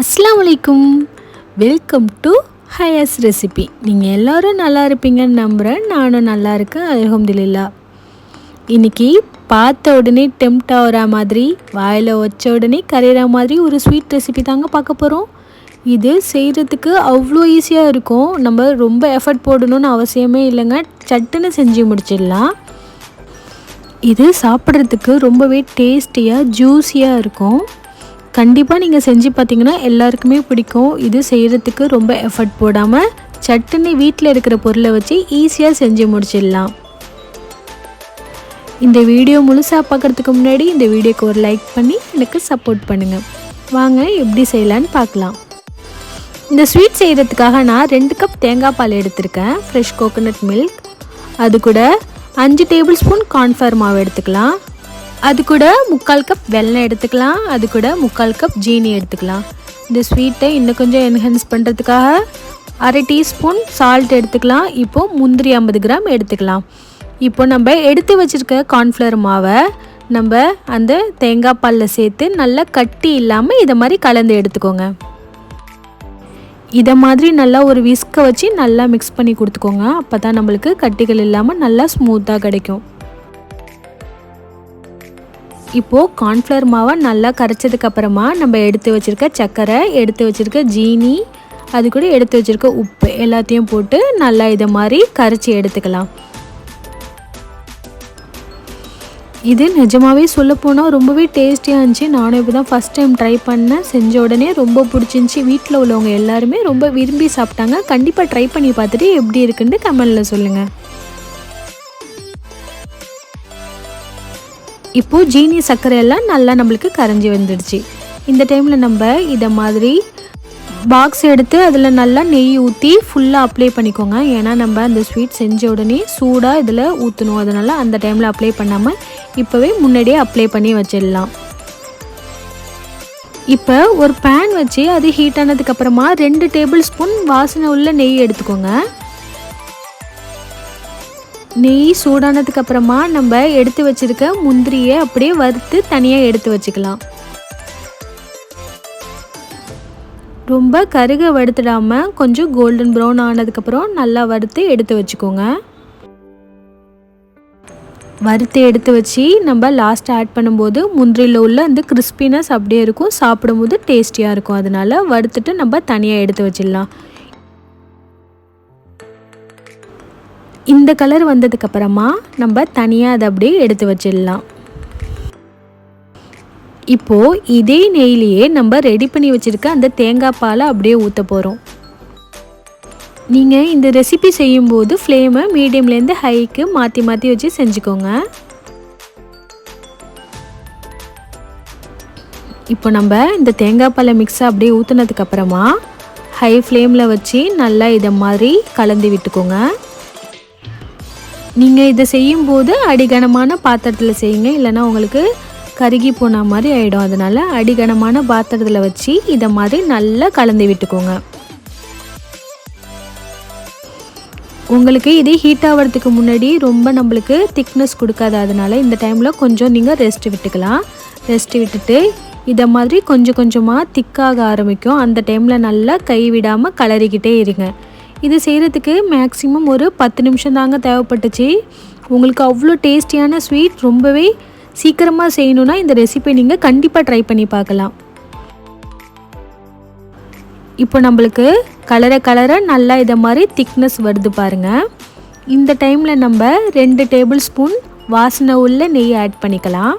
அஸ்லாம் வலைக்கும் welcome to Hiace recipe நீங்கள் எல்லோரும் நல்லா இருப்பீங்கன்னு நம்புகிறேன் நானும் நல்லா இருக்கேன். அலமதுல்லா இன்றைக்கி பார்த்த உடனே டெம்ட் ஆகிற மாதிரி வாயில் வச்ச உடனே கரையிற மாதிரி ஒரு ஸ்வீட் ரெசிபி தாங்க பார்க்க போகிறோம் இது செய்கிறதுக்கு அவ்வளோ ஈஸியாக இருக்கும். நம்ம ரொம்ப எஃபர்ட் போடணும்னு அவசியமே இல்லைங்க. சட்டுன்னு செஞ்சு முடிச்சிடலாம். இது சாப்பிட்றதுக்கு ரொம்பவே டேஸ்டியாக ஜூஸியாக இருக்கும். கண்டிப்பாக நீங்கள் செஞ்சு பார்த்தீங்கன்னா எல்லாருக்குமே பிடிக்கும். இது செய்கிறதுக்கு ரொம்ப எஃபர்ட் போடாமல் சட்டுன்னு வீட்டில் இருக்கிற பொருளை வச்சு ஈஸியாக செஞ்சு முடிச்சிடலாம். இந்த வீடியோ முழுசாக பார்க்குறதுக்கு முன்னாடி இந்த வீடியோக்கு ஒரு லைக் பண்ணி எனக்கு சப்போர்ட் பண்ணுங்கள் வாங்க எப்படி செய்யலான்னு பார்க்கலாம் இந்த ஸ்வீட் செய்கிறதுக்காக நான் ரெண்டு கப் தேங்காய் பால் எடுத்திருக்கேன். ஃப்ரெஷ் கோகோனட் மில்க் அது கூட அஞ்சு டேபிள் ஸ்பூன் கார்ன்ஃபர் மாவு எடுத்துக்கலாம். அது கூட முக்கால் கப் வெல்லம் எடுத்துக்கலாம். அது கூட முக்கால் கப் ஜீனி எடுத்துக்கலாம். இந்த ஸ்வீட்டை இன்னும் கொஞ்சம் என்ஹான்ஸ் பண்ணுறதுக்காக அரை டீஸ்பூன் சால்ட் எடுத்துக்கலாம். இப்போது முந்திரி ஐம்பது கிராம் எடுத்துக்கலாம். இப்போ நம்ம எடுத்து வச்சுருக்க கார்ன்ஃப்ளவர் மாவை நம்ம அந்த தேங்காய் பாலில் சேர்த்து நல்லா கட்டி இல்லாமல் இதை மாதிரி கலந்து எடுத்துக்கோங்க. இதை மாதிரி நல்லா ஒரு விஸ்கை வச்சு நல்லா மிக்ஸ் பண்ணி கொடுத்துக்கோங்க. அப்போ தான் நம்மளுக்கு கட்டிகள் இல்லாமல் நல்லா ஸ்மூத்தாக கிடைக்கும். இப்போது கார்ன்ஃப்ளவர் மாவை நல்லா கரைச்சதுக்கு அப்புறமா நம்ம எடுத்து வச்சுருக்க சர்க்கரை எடுத்து வச்சுருக்க ஜீனி அது கூட எடுத்து வச்சுருக்க உப்பு எல்லாத்தையும் போட்டு நல்லா இதை மாதிரி கரைச்சி எடுத்துக்கலாம். இது நிஜமாகவே சொல்லப்போனால் ரொம்பவே டேஸ்டியாக இருந்துச்சு. நானும் இப்போ தான் ஃபஸ்ட் டைம் ட்ரை பண்ணேன். செஞ்ச உடனே ரொம்ப பிடிச்சிருந்துச்சி. வீட்டில் உள்ளவங்க எல்லாருமே ரொம்ப விரும்பி சாப்பிட்டாங்க. கண்டிப்பாக ட்ரை பண்ணி பார்த்துட்டு எப்படி இருக்குன்னு கமெண்டில் சொல்லுங்கள் இப்போது ஜீனி சர்க்கரையெல்லாம் நல்லா நம்மளுக்கு கரைஞ்சி வந்துடுச்சு. இந்த டைமில் நம்ம இதை மாதிரி பாக்ஸ் எடுத்து அதில் நல்லா நெய் ஊற்றி ஃபுல்லாக அப்ளை பண்ணிக்கோங்க. ஏன்னா நம்ம அந்த ஸ்வீட் செஞ்ச உடனே சூடாக இதில் ஊற்றணும் அதனால் அந்த டைமில் அப்ளை பண்ணாமல் இப்போவே முன்னாடியே அப்ளை பண்ணி வச்சிடலாம். இப்போ ஒரு பேன் வச்சு அது ஹீட் ஆனதுக்கப்புறமா ரெண்டு டேபிள் ஸ்பூன் வாசனை உள்ள நெய் எடுத்துக்கோங்க. நெய் சூடானதுக்கு அப்புறமா நம்ம எடுத்து வச்சிருக்க முந்திரியை அப்படியே வறுத்து தனியாக எடுத்து வச்சுக்கலாம். ரொம்ப கருக வறுத்துடாமல் கொஞ்சம் கோல்டன் ப்ரௌன் ஆனதுக்கப்புறம் நல்லா வறுத்து எடுத்து வச்சுக்கோங்க. வறுத்து எடுத்து வச்சு நம்ம லாஸ்ட் ஆட் பண்ணும்போது முந்திரியில் உள்ள அந்த கிறிஸ்பினஸ் அப்படியே இருக்கும். சாப்பிடும்போது டேஸ்டியாக இருக்கும். அதனால வறுத்துட்டு நம்ம தனியாக எடுத்து வச்சிடலாம். இந்த கலர் வந்ததுக்கப்புறமா நம்ம தனியாக அதை அப்படியே எடுத்து வச்சிடலாம். இப்போது இதே நெய்லேயே நம்ம ரெடி பண்ணி வச்சுருக்க அந்த தேங்காய் பாலை அப்படியே ஊற்ற போகிறோம் நீங்கள் இந்த ரெசிபி செய்யும்போது ஃப்ளேமை மீடியம்லேருந்து ஹைக்கு மாற்றி மாற்றி வச்சு செஞ்சுக்கோங்க. இப்போ நம்ம இந்த தேங்காய் பாலை மிக்ஸை அப்படியே ஊற்றுனதுக்கப்புறமா ஹை ஃப்ளேமில் வச்சு நல்லா இதை மாதிரி கலந்து விட்டுக்கோங்க. நீங்கள் இதை செய்யும்போது அடிகனமான பாத்திரத்தில் செய்யுங்க. இல்லைன்னா உங்களுக்கு கருகி போன மாதிரி ஆகிடும் அதனால் அடிகனமான பாத்திரத்தில் வச்சு இதை மாதிரி நல்லா கலந்து விட்டுக்கோங்க. உங்களுக்கு இது ஹீட் ஆகிறதுக்கு முன்னாடி ரொம்ப நம்மளுக்கு திக்னஸ் கொடுக்காது. அதனால் இந்த டைமில் கொஞ்சம் நீங்கள் ரெஸ்ட் விட்டுக்கலாம். ரெஸ்ட் விட்டுட்டு இதை மாதிரி கொஞ்சம் கொஞ்சமாக திக்காக ஆரம்பிக்கும். அந்த டைமில் நல்லா கை விடாமல் கலரிக்கிட்டே இருங்க. இது செய்கிறதுக்கு மேக்ஸிமம் ஒரு பத்து நிமிஷம் தாங்க தேவைப்பட்டுச்சு. உங்களுக்கு அவ்வளோ டேஸ்டியான ஸ்வீட் ரொம்பவே சீக்கிரமாக செய்யணுன்னா இந்த ரெசிபி நீங்கள் கண்டிப்பாக ட்ரை பண்ணி பார்க்கலாம். இப்போ நம்மளுக்கு கலரை கலரை நல்லா இதை மாதிரி திக்னஸ் வருது பாருங்கள் இந்த டைமில் நம்ம ரெண்டு டேபிள் ஸ்பூன் வாசனை உள்ள நெய் ஆட் பண்ணிக்கலாம்.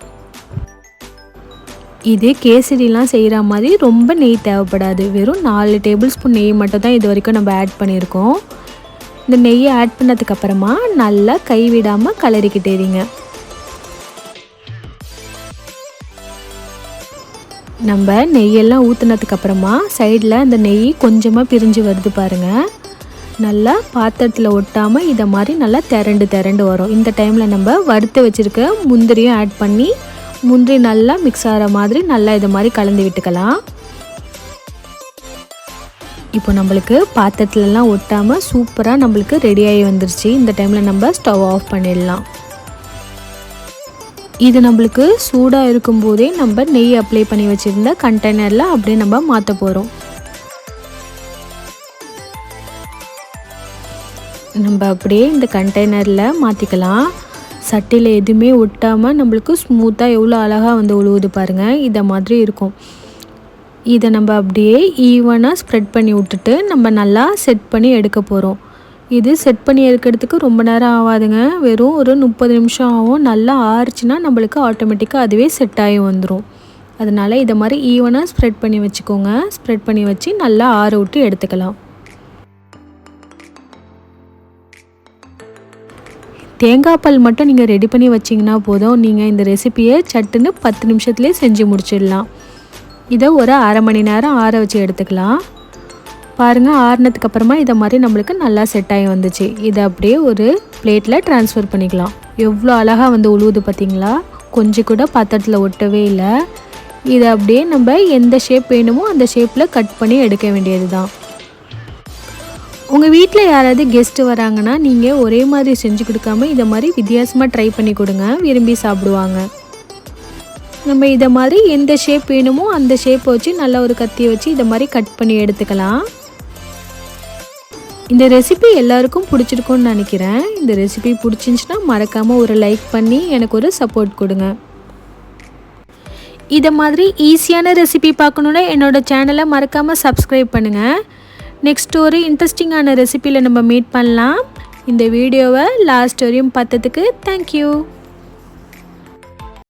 இதே கேசரிலாம் செய்கிற மாதிரி ரொம்ப நெய் தேவைப்படாது. வெறும் நாலு டேபிள் ஸ்பூன் நெய் மட்டும் தான் இது வரைக்கும் நம்ம ஆட் பண்ணியிருக்கோம். இந்த நெய்யை ஆட் பண்ணதுக்கப்புறமா நல்லா கை விடாமல் கலரிக்கிட்டே இருங்க. நம்ம நெய்யெல்லாம் ஊற்றுனதுக்கப்புறமா சைடில் அந்த நெய் கொஞ்சமாக பிரிஞ்சு வருது பாருங்கள் நல்லா பாத்திரத்தில் ஒட்டாமல் இதை மாதிரி நல்லா திரண்டு திரண்டு வரும். இந்த டைமில் நம்ம வறுத்து வச்சுருக்க முந்திரியும் ஆட் பண்ணி முந்திரி நல்லா மிக்ஸ் ஆகிற மாதிரி நல்லா இதை மாதிரி கலந்து விட்டுக்கலாம். இப்போ நம்மளுக்கு பாத்திரத்துலலாம் ஒட்டாமல் சூப்பராக நம்மளுக்கு ரெடியாகி வந்துருச்சு. இந்த டைமில் நம்ம ஸ்டவ் ஆஃப் பண்ணிடலாம். இது நம்மளுக்கு சூடாக இருக்கும்போதே நம்ம நெய் அப்ளை பண்ணி வச்சுருந்த கண்டெய்னரில் அப்படியே நம்ம மாற்ற போகிறோம் நம்ம அப்படியே இந்த கண்டெய்னரில் மாற்றிக்கலாம் சட்டையில் எதுவுமே ஒட்டாமல் நம்மளுக்கு ஸ்மூத்தாக எவ்வளோ அழகாக வந்து உழுவுது பாருங்கள் இதை மாதிரி இருக்கும். இதை நம்ம அப்படியே ஈவனாக ஸ்ப்ரெட் பண்ணி விட்டுட்டு நம்ம நல்லா செட் பண்ணி எடுக்க போகிறோம் இது செட் பண்ணி எடுக்கிறதுக்கு ரொம்ப நேரம் ஆகாதுங்க வெறும் ஒரு முப்பது நிமிஷம் ஆகும். நல்லா ஆறுச்சுன்னா நம்மளுக்கு ஆட்டோமேட்டிக்காக அதுவே செட் ஆகி வந்துடும் அதனால் இதை மாதிரி ஈவனாக ஸ்ப்ரெட் பண்ணி வச்சுக்கோங்க. ஸ்ப்ரெட் பண்ணி வச்சு நல்லா ஆற விட்டு எடுத்துக்கலாம். தேங்காய் பால் மட்டும் நீங்கள் ரெடி பண்ணி வச்சிங்கன்னா போதும். நீங்கள் இந்த ரெசிப்பியை சட்டுன்னு பத்து நிமிஷத்துலேயே செஞ்சு முடிச்சிடலாம். இதை ஒரு அரை மணி நேரம் ஆற வச்சு எடுத்துக்கலாம். பாருங்கள் ஆறுனதுக்கு அப்புறமா இதை மாதிரி நம்மளுக்கு நல்லா செட் ஆகி வந்துச்சு. இதை அப்படியே ஒரு பிளேட்டில் ட்ரான்ஸ்ஃபர் பண்ணிக்கலாம். எவ்வளோ அழகாக வந்து உழுவுது பார்த்தீங்களா? கொஞ்சம் கூட பாத்திரத்தில் ஒட்டவே இல்லை. இதை அப்படியே நம்ம எந்த ஷேப் வேணுமோ அந்த ஷேப்பில் கட் பண்ணி எடுக்க வேண்டியது தான் உங்கள் வீட்டில் யாராவது கெஸ்ட்டு வராங்கன்னா நீங்கள் ஒரே மாதிரி செஞ்சு கொடுக்காம இதை மாதிரி வித்தியாசமாக ட்ரை பண்ணி கொடுங்க. விரும்பி சாப்பிடுவாங்க. நம்ம இதை மாதிரி எந்த ஷேப் வேணுமோ அந்த ஷேப்பை வச்சு நல்ல ஒரு கத்தியை வச்சு இதை மாதிரி கட் பண்ணி எடுத்துக்கலாம். இந்த ரெசிபி எல்லாருக்கும் பிடிச்சிருக்கும்னு நினைக்கிறேன். இந்த ரெசிபி பிடிச்சிருந்துச்சின்னா மறக்காமல் ஒரு லைக் பண்ணி எனக்கு ஒரு சப்போர்ட் கொடுங்க. இதை மாதிரி ஈஸியான ரெசிபி பார்க்கணுன்னா என்னோடய சேனலை மறக்காமல் சப்ஸ்கிரைப் பண்ணுங்கள் நெக்ஸ்ட் ஒரு இன்ட்ரெஸ்டிங்கான ரெசிப்பியில் நம்ம மீட் பண்ணலாம். இந்த வீடியோவை லாஸ்ட் வரையும் பார்த்ததுக்கு தேங்க்யூ